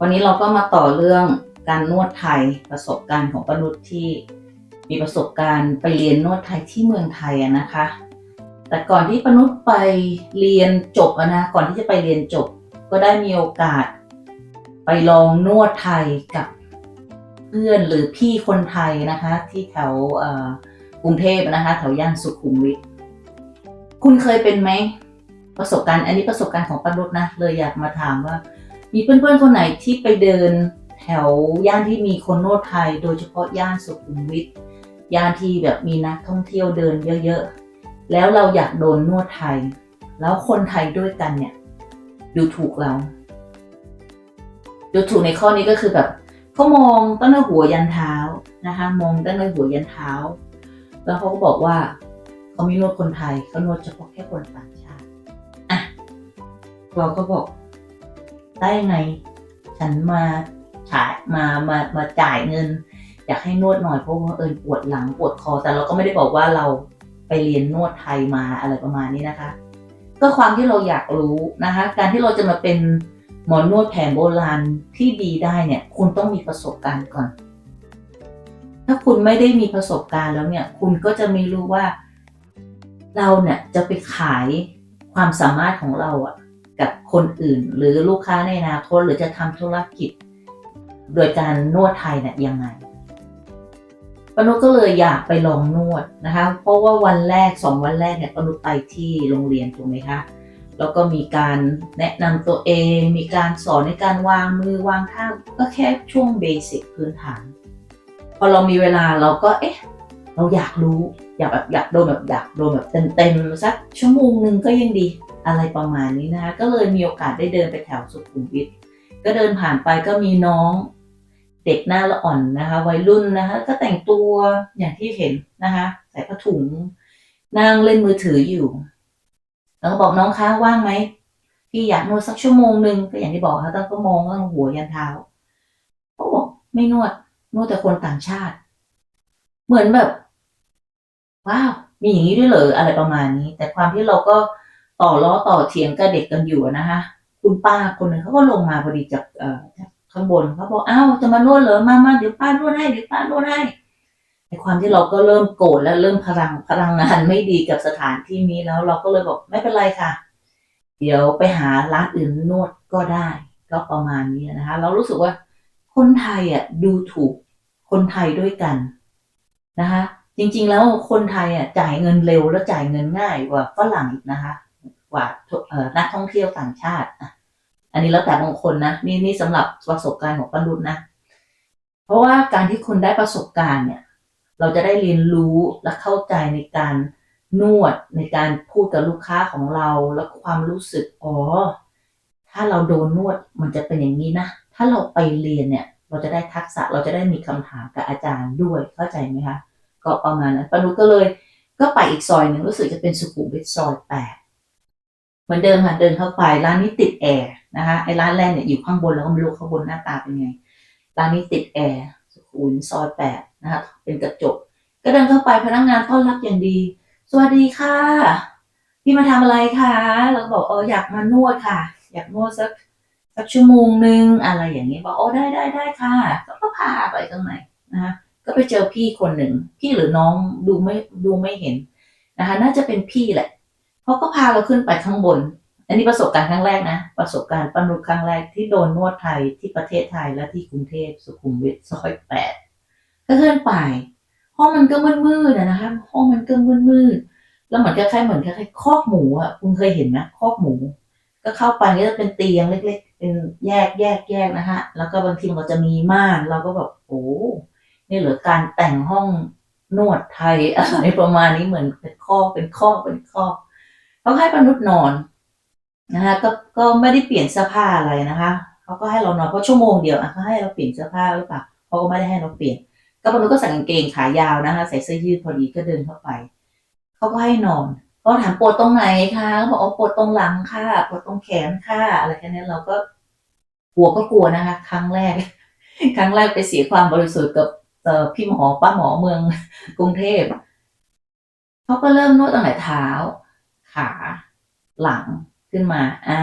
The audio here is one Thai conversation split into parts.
วันนี้เราก็มาต่อเรื่องการนวดไทยประสบการณ์ของปนุษย์ที่มีประสบการณ์ไปเรียนนวดไทยที่เมืองไทยนะคะ แต่ก่อนที่ปนุษย์ไปเรียนจบนะก่อนที่จะไปเรียนจบ ก็ได้มีโอกาส ไปลองนวดไทยกับเพื่อนหรือพี่คนไทยนะคะ ที่แถวกรุงเทพนะคะแถวย่านสุขุมวิทคุณเคยเป็นไหมประสบการณ์ อันนี้ประสบการณ์ของปนุษย์นะเลยอยากมาถามว่า มีเพื่อนๆคนไหนที่ไปเดินแถวย่านที่มีคนโนดไทย โดยเฉพาะย่านสุขุมวิทย่านที่แบบมีนักท่องเที่ยวเดินเยอะๆ แล้วเราอยากโดนนวดไทย แล้วคนไทยด้วยกันเนี่ย ดูถูกเรา ดูถูกในข้อนี้ก็คือแบบเขามองตั้งแต่หัวยันเท้านะคะ มองตั้งแต่หัวยันเท้า แล้วเขาก็บอกว่าเขาไม่นวดคนไทยเขานวดเฉพาะแค่คนต่างชาติอะเราก็บอก ได้ไง ฉันมาฉายมามามาจ่ายเงิน อยากให้นวดหน่อยเพราะว่าเอิญปวดหลังปวดคอ แต่เราก็ไม่ได้บอกว่าเราไปเรียนนวดไทยมาอะไรประมาณนี้นะคะ ก็ความที่เราอยากรู้นะคะ การที่เราจะมาเป็นหมอนวดแผนโบราณที่ดีได้เนี่ย คุณต้องมีประสบการณ์ก่อน ถ้าคุณไม่ได้มีประสบการณ์แล้วเนี่ย คุณก็จะไม่รู้ว่าเราเนี่ยจะไปขายความสามารถของเราอะ กับคนอื่น หรือลูกค้าในอนาคตหรือจะทำธุรกิจ โดยการนวดไทยเนี่ยยังไงปนุก็เลยอยากไปลองนวดนะคะ เพราะว่าวันแรกสองวันแรกเนี่ยปนุไปที่โรงเรียนถูกไหมคะแล้วก็มีการแนะนำตัวเอง มีการสอนในการวางมือวางท่าก็แค่ช่วงเบสิกพื้นฐาน พอเรามีเวลาเราก็เอ๊ะ เราอยากรู้ อยากแบบอยากโดนแบบอยากโดนแบบเต็มๆสักชั่วโมงหนึ่งก็ยังดี อะไรประมาณนี้นะคะก็เลยมีโอกาสได้เดินไปแถวสุขุมวิทก็เดินผ่านไปก็มีน้องเด็กหน้าละอ่อนนะคะ วัยรุ่นนะคะ ก็แต่งตัวอย่างที่เห็นนะคะใส่ผ้าถุงนั่งเล่นมือถืออยู่ แล้วก็บอกน้องคะว่างไหมพี่อยากนวดสักชั่วโมงหนึ่งก็อย่างที่บอกค่ะตั้งก็มองตั้งหัวยันเท้าเขาบอกไม่นวดนวดแต่คนต่างชาติ เหมือนแบบว้าวมีอย่างนี้ด้วยเหรออะไรประมาณนี้ แต่ความที่เราก็ ต่อล้อต่อเถียงกับเด็กกันอยู่นะคะคุณป้าคนหนึ่งเขาก็ลงมาพอดีจากเอ่อจากข้างบนเขาบอกอ้าวจะมานวดเหรอมามาเดี๋ยวป้านวดให้เดี๋ยวป้านวดให้ในความที่เราก็เริ่มโกรธและเริ่มพลังพลังงานไม่ดีกับสถานที่นี้แล้ว เราก็เลยบอกไม่เป็นไรค่ะ เดี๋ยวไปหาร้านอื่นนวดก็ได้ ก็ประมาณนี้นะคะ เรารู้สึกว่าคนไทยอะดูถูกคนไทยด้วยกันนะคะ จริงๆแล้วคนไทยอะจ่ายเงินเร็วและจ่ายเงินง่ายกว่าฝรั่งอีกนะคะ กว่านักท่องเที่ยวต่างชาติอันนี้แล้วแต่บางคนนะนี่นี่สำหรับประสบการณ์ของปนุษนะ เพราะว่าการที่คุณได้ประสบการณ์เนี่ย เราจะได้เรียนรู้และเข้าใจในการนวดในการพูดกับลูกค้าของเราแล้วความรู้สึกอ๋อถ้าเราโดนนวดมันจะเป็นอย่างนี้นะ ถ้าเราไปเรียนเนี่ย เราจะได้ทักษะเราจะได้มีคำถามกับอาจารย์ด้วยเข้าใจไหมคะก็ประมาณนั้นปนุก็เลย ก็ไปอีกซอยหนึ่งรู้สึกจะเป็นสุขุมวิทซอยแปด เหมือนเดิมค่ะเดินเข้าไปร้านนี้ติดแอร์นะคะไอ้ร้านแรกเนี่ยอยู่ข้างบนแล้วก็ไม่รู้ข้างบนหน้าตาเป็นไงร้านนี้ติดแอร์สุขุมวิทซอยแปดนะคะเป็นกระจก ก็เดินเข้าไปพนักงานต้อนรับอย่างดี สวัสดีค่ะ พี่มาทำอะไรคะเราบอกเอออยากมานวดค่ะ อยากนวดสักสักชั่วโมงหนึ่งอะไรอย่างนี้บอกโอ้ได้ได้ได้ค่ะก็พาไปข้างในนะคะก็ไปเจอพี่คนหนึ่งพี่หรือน้องดูไม่ดูไม่เห็นนะคะน่าจะเป็นพี่แหละ เขาก็พาเราขึ้นไปข้างบน อันนี้ประสบการณ์ครั้งแรกนะ ประสบการณ์ปนุษครั้งแรกที่โดนนวดไทยที่ประเทศไทยและที่กรุงเทพสุขุมวิทซอยแปดก็ขึ้นไป ห้องมันก็มืดๆอะนะคะห้องมันก็มืดๆแล้วเหมือนคล้ายๆเหมือนคล้ายๆคอกหมูอะคุณเคยเห็นไหมคอกหมู ก็เข้าไปก็จะเป็นเตียงเล็ก ๆ เป็นแยกแยกแยกนะคะแล้วก็บางทีมันก็จะมีม่านเราก็แบบโอ้นี่เหรือการแต่งห้องนวดไทยอะไรประมาณนี้เหมือนเป็นข้อเป็นข้อเป็นข้อ เขาให้มนุษย์นอนนะคะก็ก็ไม่ได้เปลี่ยนเสื้อผ้าอะไรนะคะเขาก็ให้เรานอนเพราะชั่วโมงเดียวอะเขาให้เราเปลี่ยนเสื้อผ้าหรือเปล่าเขาก็ไม่ได้ให้เราเปลี่ยน ก็มนุษย์ก็ใส่กางเกงขายาวนะคะ ใส่เสื้อยืดพอดีก็เดินเข้าไปเขาก็ให้นอนก็ถามปวดตรงไหนคะเขาบอกอ๋อปวดตรงหลังค่ะปวดตรงแขนค่ะอะไรแค่นี้เราก็กลัวก็กลัวนะคะ ครั้งแรก ครั้งแรกไปเสียความบริสุทธิ์กับพี่หมอป้าหมอเมืองกรุงเทพเขาก็เริ่มนวดตั้งแต่เท้า ขาหลังขึ้นมา อ่า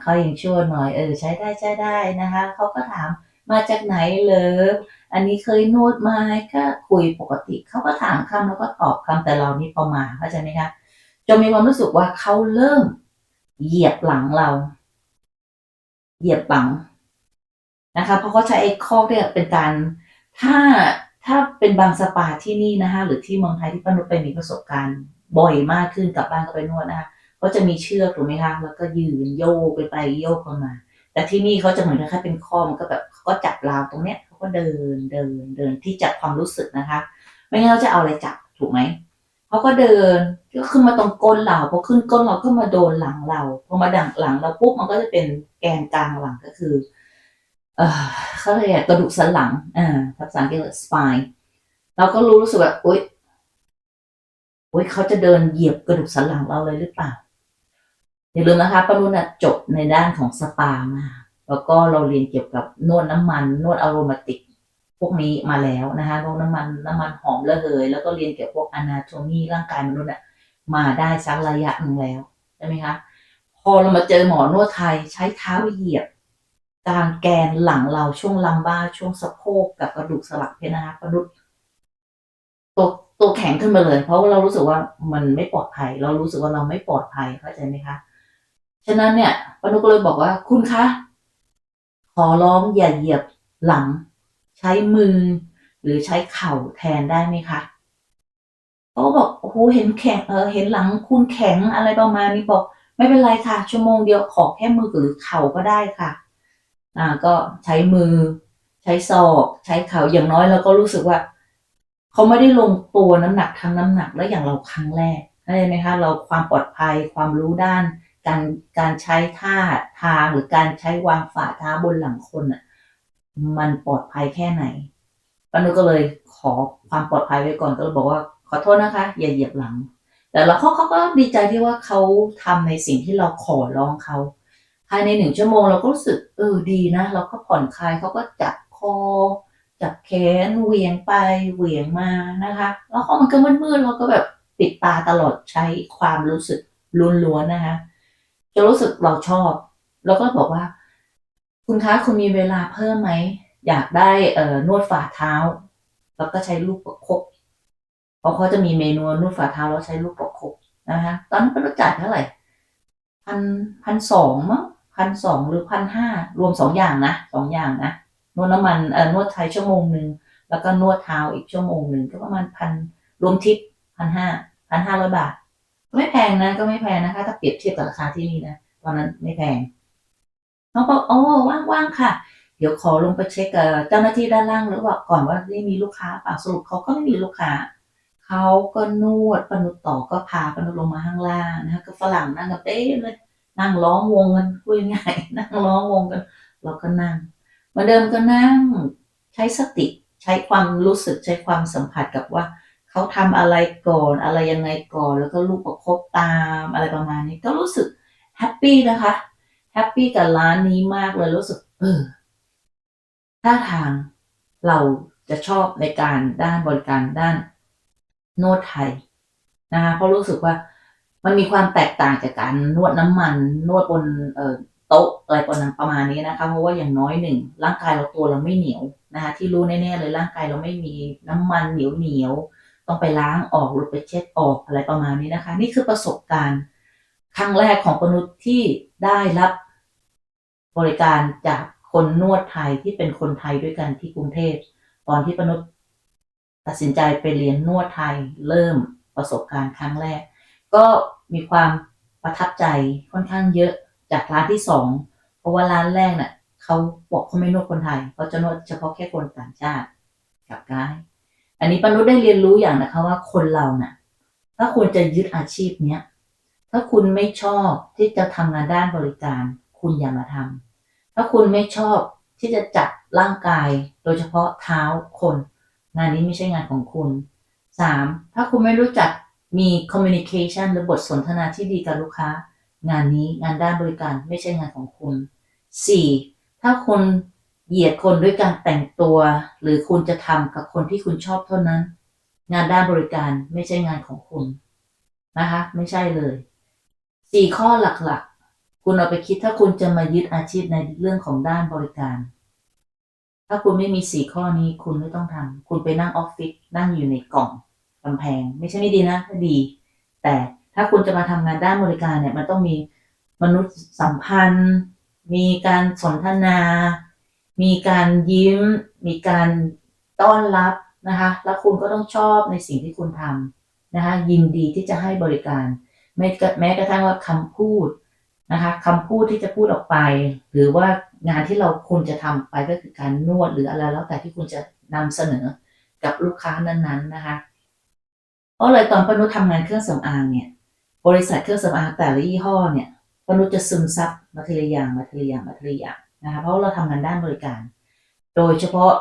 เขายังช่วหน่อย เออ ใช้ได้ใช้ได้นะคะ เขาก็ถามมาจากไหนเหรออันนี้เคยนวดมาก็คุยปกติ เขาก็ถามคำแล้วก็ตอบคำแต่เรานี่ประมาเข้าใจไหมคะจนมีความรู้สึกว่าเขาเริ่ม เหยียบหลังเรา เหยียบหลังนะคะ เพราะเขาใช้ไอ้ข้อเนี่ยเป็นการถ้าถ้าเป็นบางสปาที่นี่นะคะหรือที่เมืองไทยที่ป้านุชไปมีประสบการณ์ บ่อยมากขึ้นกลับบ้านก็ไปนวดนะคะเขาจะมีเชือกถูกไหมคะแล้วก็ยืนโยกไปไปโยกกันมา แต่ที่นี่เขาจะเหมือนแค่เป็นข้อมันก็แบบเขาก็จับราวตรงเนี้ยเขาก็เดินเดินเดินที่จับความรู้สึกนะคะ ไม่งั้นเราจะเอาอะไรจับถูกไหมเขาก็เดินก็ขึ้นมาตรงก้นเราพอขึ้นก้นเราก็มาโดนหลังเราพอมาดังหลังเราปุ๊บมันก็จะเป็นแกนกลางหลังก็คือ เออเขาเรียกกระดูกสันหลังอ่าภาษาอังกฤษ spine เราก็รู้รู้สึกว่าอุ๊ย อุ๊ยเขาจะเดินเหยียบกระดูกสันหลังเราเลยหรือเปล่า อย่าลืมนะคะปานุนะจบในด้านของสปามา แล้วก็เราเรียนเกี่ยวกับนวดน้ำมัน นวดอโรมาติก พวกนี้มาแล้วนะคะนวดน้ำมันน้ำมันหอมระเหย แล้วก็เรียนเกี่ยวกับพวกอนาโตมีร่างกายมนุษย์อะมาได้สักระยะหนึ่งแล้วใช่ไหมคะ พอเรามาเจอหมอนวดไทยใช้เท้าเหยียบกลางแกนหลังเราช่วงลัมบ้าร์ช่วงสะโพกกับกระดูกสลักเพนะคะมนุษย์ตัว ตัวแข็งขึ้นมาเลย เพราะว่าเรารู้สึกว่ามันไม่ปลอดภัย เรารู้สึกว่าเราไม่ปลอดภัยเข้าใจไหมคะฉะนั้นเนี่ยปนุก็เลยบอกว่าคุณคะขอร้องอย่าเหยียบหลัง ใช้มือ หรือใช้เข่าแทนได้ไหมคะเขาบอกโอ้โหเห็นแข็งเออเห็นหลังคุณแข็งอะไรประมาณนี้บอก ไม่เป็นไรค่ะ ชั่วโมงเดียวขอแค่มือหรือเข่าก็ได้ค่ะอ่าก็ใช้มือ ใช้ศอก ใช้เข่าอย่างน้อยเราก็รู้สึกว่า เขาไม่ได้ลงตัวน้ำหนักทั้งน้ำหนักแล้วอย่างเราครั้งแรกเข้าใจไหมคะเราความปลอดภัยความรู้ด้าน การการใช้ท่าทางหรือการใช้วางฝ่าเท้าบนหลังคนอะมันปลอดภัยแค่ไหนปานุก็เลยขอความปลอดภัยไว้ก่อนก็เลยบอกว่าขอโทษนะคะ อย่าเหยียบหลัง แต่เราเขาเขาก็ดีใจที่ว่าเขาทำในสิ่งที่เราขอร้องเขาภายในหนึ่งชั่วโมงเราก็รู้สึกเออดีนะ เราก็ผ่อนคลายเขาก็จับคอ จับแขนเหวี่ยงไปเหวี่ยงมานะคะ แล้วเขามันก็มืดๆเราก็แบบปิดตาตลอดใช้ความรู้สึกล้วนๆนะคะจะรู้สึกเราชอบ แล้วก็บอกว่า คุณคะคุณมีเวลาเพิ่มไหม อยากได้เอ่อนวดฝ่าเท้า แล้วก็ใช้ลูกประคบเพราะเขาจะมีเมนูนวดฝ่าเท้าแล้วใช้ลูกประคบนะคะตอนนั้นเป็นจ่ายเท่าไหร่พันพันสองมั้งพันสองหรือพันห้ารวมสองอย่างนะสองอย่างนะ วดน้ำมันเอ่อนวดไทยชั่วโมงหนึ่งแล้วก็นวดเท้าอีกชั่วโมงหนึ่งก็ประมาณพันรวมทิปพันห้าพันห้าร้อยบาท ไม่แพงนะก็ไม่แพงนะคะ ถ้าเปรียบเทียบกับราคาที่นี่นะตอนนั้นไม่แพงน้องบอกโอ้ว่างๆค่ะ เดี๋ยวขอลงไปเช็คเจ้าหน้าที่ด้านล่างหรือว่าก่อนว่าได้มีลูกค้าเปล่าสรุปเขาก็ไม่มีลูกค้าเขาก็นวดปนุต่อก็พาปนุลงมาข้างล่างนะคะก็ฝรั่งนั่งกันเต้เลยนั่งล้อมวงกันคุยง่ายนั่งล้อมวงกันเราก็นั่ง เหมือนเดิมก็นั่งใช้สติใช้ความรู้สึกใช้ความสัมผัสกับว่าเขาทำอะไรก่อนอะไรยังไงก่อนแล้วก็ลูกประคบตามอะไรประมาณนี้ก็รู้สึกแฮปปี้นะคะแฮปปี้กับร้านนี้มากเลยรู้สึกเออท่าทางเราจะชอบในการด้านบริการด้านนวดไทยนะคะเพราะรู้สึกว่ามันมีความแตกต่างจากการนวดน้ำมันนวดบนเอ่อ โต๊ะอะไรประมาณประมาณนี้นะคะ เพราะว่าอย่างน้อยหนึ่งร่างกายเราตัวเราไม่เหนียวนะคะที่รู้แน่ๆเลยร่างกายเราไม่มีน้ำมันเหนียวเหนียวต้องไปล้างออกหรือไปเช็ดออกอะไรประมาณนี้นะคะ นี่คือประสบการณ์ครั้งแรกของปนุษย์ที่ได้รับบริการจากคนนวดไทยที่เป็นคนไทยด้วยกันที่กรุงเทพตอนที่ปนุษย์ตัดสินใจไปเรียนนวดไทยเริ่มประสบการณ์ครั้งแรก ก็มีความประทับใจค่อนข้างเยอะ จากร้านที่สองเพราะว่าร้านแรกน่ะเขาบอกเขาไม่นวดคนไทยเขาจะนวดเฉพาะแค่คนต่างชาติกับกายอันนี้ปนุษได้เรียนรู้อย่างนะคะว่าคนเราน่ะ ถ้าคุณจะยึดอาชีพเนี้ยถ้าคุณไม่ชอบที่จะทำงานด้านบริการ คุณอย่ามาทำถ้าคุณไม่ชอบที่จะจับร่างกาย โดยเฉพาะเท้าคน งานนี้ไม่ใช่งานของคุณสามถ้าคุณไม่รู้จักมี communication หรือบทสนทนาที่ดีกับลูกค้า งานนี้งานด้านบริการไม่ใช่งานของคุณสี่ถ้าคุณเหยียดคนด้วยการแต่งตัว หรือคุณจะทำกับคนที่คุณชอบเท่านั้น งานด้านบริการไม่ใช่งานของคุณนะคะ ไม่ใช่เลยสี่ข้อหลักๆ คุณเอาไปคิดถ้าคุณจะมายึดอาชีพในเรื่องของด้านบริการ ถ้าคุณไม่มีสี่ข้อนี้คุณไม่ต้องทำคุณไปนั่งออฟฟิศนั่งอยู่ในกล่องกำแพง ไม่ใช่ไม่ดีนะดี แต่ ถ้าคุณจะมาทำงานด้านบริการเนี่ย มันต้องมีมนุษยสัมพันธ์ มีการสนทนา มีการยิ้ม มีการต้อนรับนะคะ แล้วคุณก็ต้องชอบในสิ่งที่คุณทำนะคะ ยินดีที่จะให้บริการไม่กระแม้กระทั่งว่าคำพูดนะคะคำพูดที่จะพูดออกไป หรือว่างานที่เราคุณจะทำไปก็คือการนวดหรืออะไรแล้วแต่ที่คุณจะนำเสนอกับลูกค้านั้นๆนะคะเพราะเลยตอนปนุษทำงานเครื่องสำอางเนี่ย บริษัทเครื่องสำอางแต่ละยี่ห้อเนี่ยปนุษจะซึมซับมาทีละอย่างมาทีละอย่างมาทีละอย่างนะคะเพราะเราทำงานด้านบริการ โดยเฉพาะ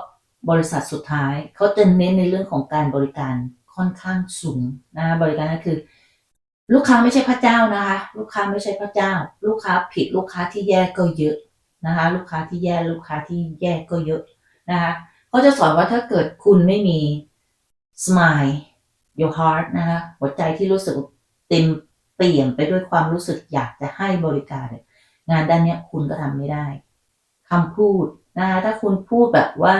บริษัทสุดท้ายเขาจะเน้นในเรื่องของการบริการค่อนข้างสูงนะคะบริการก็คือ ลูกค้าไม่ใช่พระเจ้านะคะ ลูกค้าไม่ใช่พระเจ้า ลูกค้าผิดลูกค้าที่แย่ก็เยอะนะคะ ลูกค้าที่แย่ลูกค้าที่แย่ก็เยอะนะคะเขาจะสอนว่าถ้าเกิดคุณไม่มี smile your heart นะคะหัวใจที่รู้สึกเต็ม เปี่ยมไปด้วยความรู้สึกอยากจะให้บริการเนี่ยงานด้านเนี้ยคุณก็ทำไม่ได้คำพูดนะคะถ้าคุณพูดแบบว่า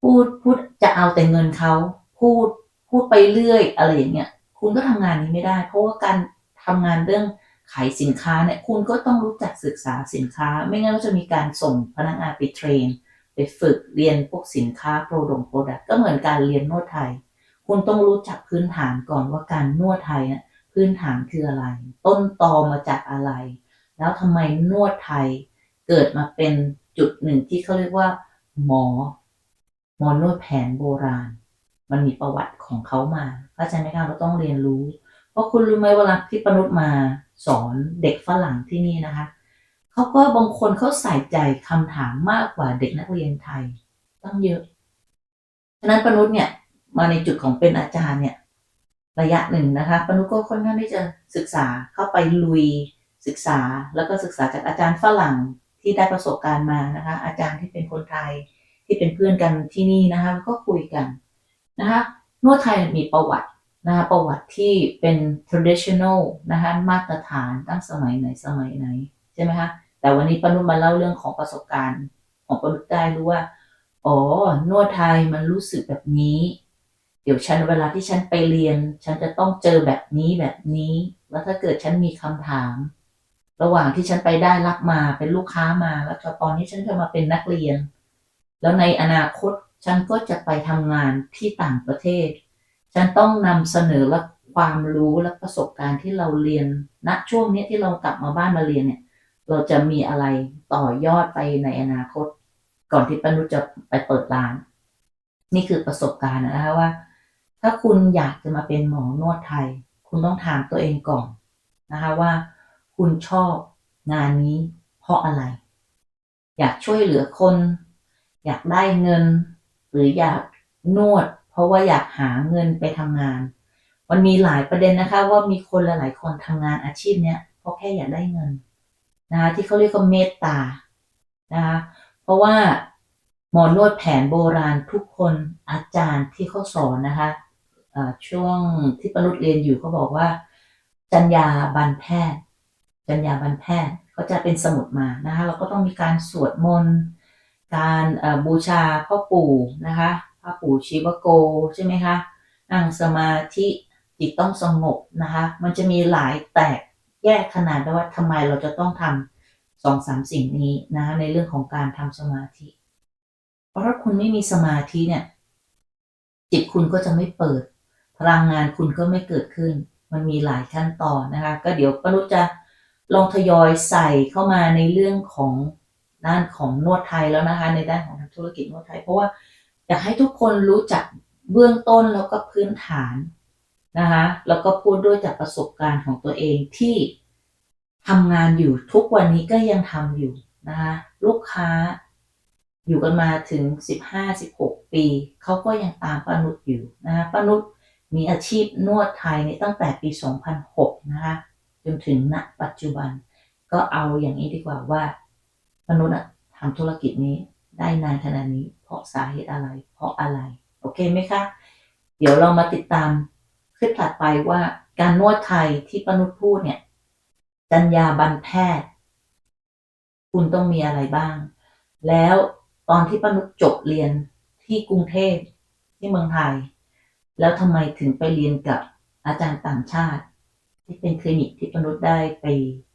พูดพูดจะเอาแต่เงินเขาพูดพูดไปเรื่อย อะไรอย่างเงี้ยคุณก็ทำงานนี้ไม่ได้ เพราะว่าการทำงานเรื่องขายสินค้าเนี่ยคุณก็ต้องรู้จักศึกษาสินค้า ไม่งั้นก็จะมีการส่งพนักงานไปเทรน ไปฝึกเรียนพวกสินค้าโปรดงโปรดักก็เหมือนการเรียนนวดไทย คุณต้องรู้จักพื้นฐานก่อนว่าการนวดไทยเนี่ย พื้นฐานคืออะไร ต้นตอมาจากอะไร แล้วทำไมนวดไทยเกิดมาเป็นจุดหนึ่งที่เขาเรียกว่า หมอ หมอนวดแผนโบราณ มันมีประวัติของเขามาเข้าใจไหมคะเราต้องเรียนรู้ เพราะคุณรู้ไหมเวลาที่ปนุษมาสอนเด็กฝรั่งที่นี่นะคะเขาก็บางคนเขาใส่ใจคำถามมากกว่าเด็กนักเรียนไทยต้องเยอะฉะนั้นปนุษเนี่ยมาในจุดของเป็นอาจารย์เนี่ย ระยะหนึ่งนะคะปนุก็ค่อนข้างที่จะศึกษาเข้าไปลุยศึกษา แล้วก็ศึกษาจากอาจารย์ฝรั่งที่ได้ประสบการณ์มานะคะ อาจารย์ที่เป็นคนไทยที่เป็นเพื่อนกันที่นี่นะคะก็คุยกันนะคะนวดไทยมีประวัตินะคะประวัติที่เป็น traditional นะคะมาตรฐานตั้งสมัยไหนสมัยไหนใช่ไหมคะแต่วันนี้ปนุมาเล่าเรื่องของประสบการณ์ ของปนุได้รู้ว่าอ๋อนวดไทยมันรู้สึกแบบนี้ ดี๋ยวฉันเวลาที่ฉันไปเรียน ฉันจะต้องเจอแบบนี้แบบนี้ แล้วถ้าเกิดฉันมีคำถาม ระหว่างที่ฉันไปได้รับมาเป็นลูกค้ามาแล้วตอนนี้ฉันจะมาเป็นนักเรียน แล้วในอนาคตฉันก็จะไปทำงานที่ต่างประเทศ ฉันต้องนำเสนอและความรู้และประสบการณ์ที่เราเรียนณช่วงนี้ที่เรากลับมาบ้านมาเรียนเนี่ย เราจะมีอะไรต่อยอดไปในอนาคต ก่อนที่ปนุจะไปเปิดร้าน นี่คือประสบการณ์นะคะว่า ถ้าคุณอยากจะมาเป็นหมอนวดไทย คุณต้องถามตัวเองก่อนนะคะว่า คุณชอบงานนี้เพราะอะไร อยากช่วยเหลือคน อยากได้เงิน หรืออยากนวด เพราะว่าอยากหาเงินไปทำงาน มันมีหลายประเด็นนะคะ ว่ามีคนหลายๆคนทำงานอาชีพเนี้ยเพราะแค่อยากได้เงินนะคะที่เขาเรียกว่าเมตตานะคะเพราะว่าหมอนวดแผนโบราณทุกคนอาจารย์ที่เขาสอนนะคะ ช่วงที่ปนุษเรียนอยู่เขาบอกว่า จัญญาบันแพทย์ จัญญาบันแพทย์เขาจะเป็นสมุดมานะคะเราก็ต้องมีการสวดมนต์การบูชาพ่อปู่นะคะพ่อปู่ชีวโกใช่ไหมคะนั่งสมาธิจิตต้องสงบนะคะ มันจะมีหลายแตกแยกขนาดว่าทำไมเราจะต้องทำสองสามสิ่งนี้นะคะในเรื่องของการทำสมาธิ เพราะถ้าคุณไม่มีสมาธิเนี่ยจิตคุณก็จะไม่เปิด พลังงานคุณก็ไม่เกิดขึ้น มันมีหลายขั้นตอนนะคะ ก็เดี๋ยวปนุษจะลองทยอยใส่เข้ามาในเรื่องของด้านของนวดไทยแล้วนะคะ ในด้านของทางธุรกิจนวดไทย เพราะว่าอยากให้ทุกคนรู้จักเบื้องต้นแล้วก็พื้นฐานนะคะแล้วก็พูดด้วยจากประสบการณ์ของตัวเองที่ทำงานอยู่ทุกวันนี้ก็ยังทำอยู่นะคะลูกค้าอยู่กันมาถึง 15-16 ปี เขาก็ยังตามป้านุชอยู่นะคะป้านุช มีอาชีพนวดไทยเนี่ยตั้งแต่ปี 2006 นะคะจนถึงณปัจจุบัน ก็เอาอย่างนี้ดีกว่าว่าปนุชอะทำธุรกิจนี้ได้นานขนาดนี้ เพราะสาเหตุอะไร เพราะอะไร โอเคไหมคะ เดี๋ยวเรามาติดตามคลิปถัดไปว่าการนวดไทยที่ป้านุชพูดเนี่ยจัญญาบันแพทย์ คุณต้องมีอะไรบ้าง แล้วตอนที่ป้านุชจบเรียนที่กรุงเทพที่เมืองไทย แล้วทำไมถึงไปเรียนกับอาจารย์ต่างชาติ ที่เป็นคลินิกที่ป้านุชได้ไป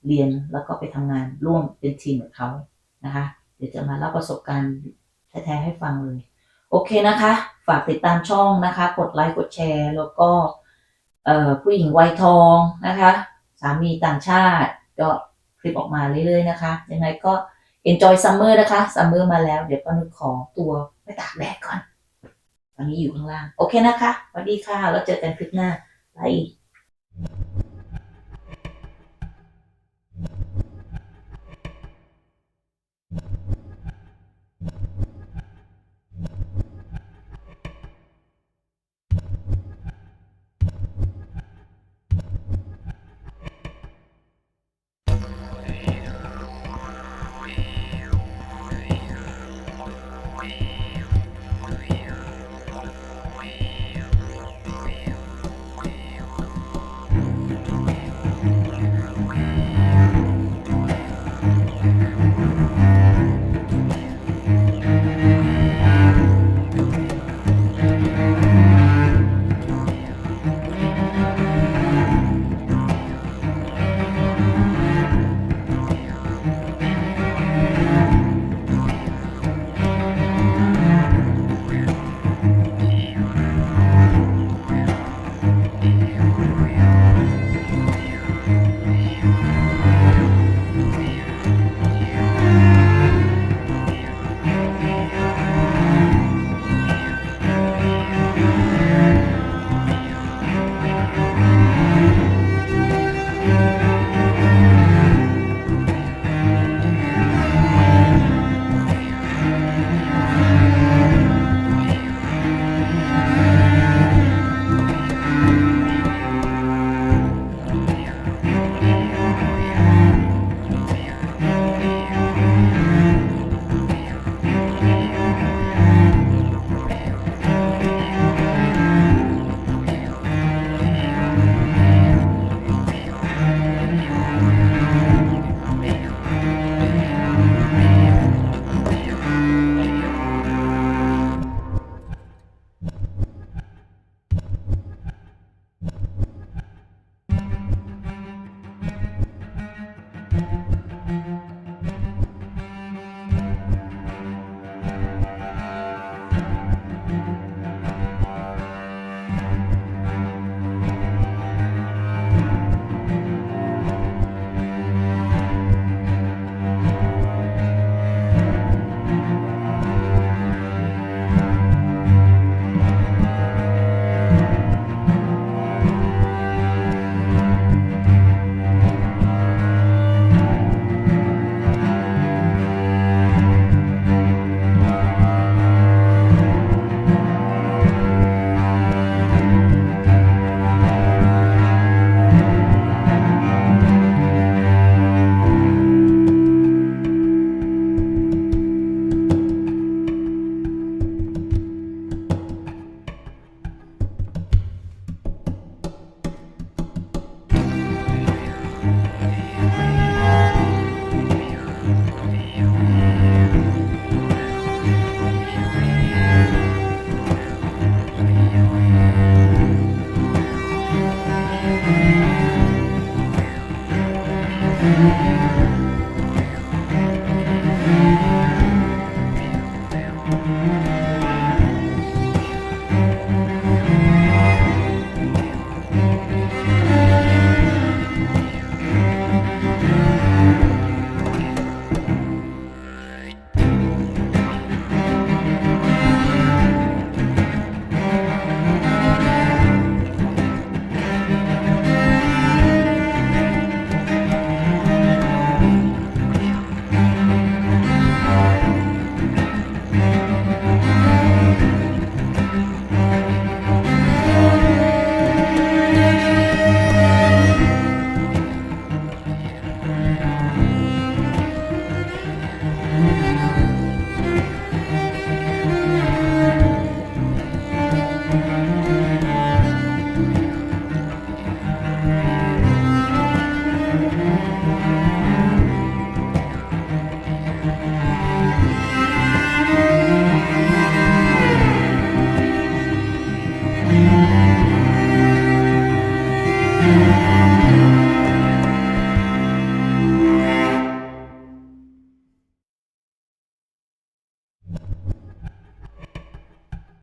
เรียนแล้วก็ไปทำงานร่วมเป็นทีมกับเขานะคะ เดี๋ยวจะมาเล่าประสบการณ์แท้ๆให้ฟังเลย โอเคนะคะ ฝากติดตามช่องนะคะ กดไลค์กดแชร์ แล้วก็ผู้หญิงวัยทองนะคะ สามีต่างชาติก็คลิปออกมาเรื่อยๆนะคะ ยังไงก็ enjoy summer นะคะ summer มาแล้ว เดี๋ยวป้านุชขอตัวไปตากแดดก่อน ตอนนี้อยู่ข้างล่าง โอเคนะคะสวัสดีค่ะ แล้วเจอกันคลิปหน้า บาย Música